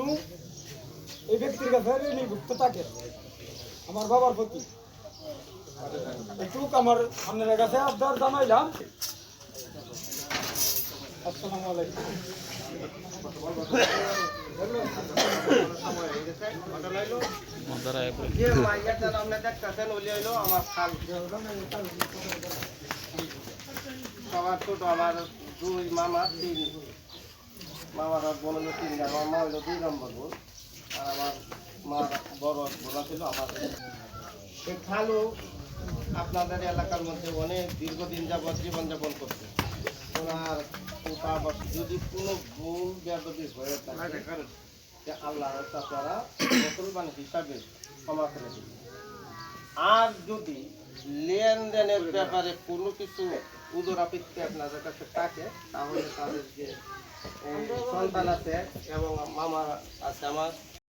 কোনো এই ব্যক্তির কাছে ঋণীভুক্ত থাকে। আমার বাবার প্রতি। একটু আমার আপনার কাছে আবদার জানাইলাম। আসসালামু আলাইকুম। আমার ছোট আমার দুই মামা, তিন। মামার আর বোন হলো তিন আমার মা হইল দুই নম্বর বোন আর আমার মার বড় বোনা ছিল আমার এই খালু আপনাদের এলাকার মধ্যে অনেক দীর্ঘদিন যাবৎ জীবনযাপন করছে। ওনার বা যদি কোনো ভুল বেদবি হয়ে থাকে, যে আল্লাহ আপনারা মুসলমান হিসাবে ক্ষমা করে দিন আর যদি লেনদেনের ব্যাপারে কোনো কিছু উদরাপিত্তি আপনাদের কাছে থাকে, তাহলে তাদের যে সন্তান আছে এবং মামা আছে আমার।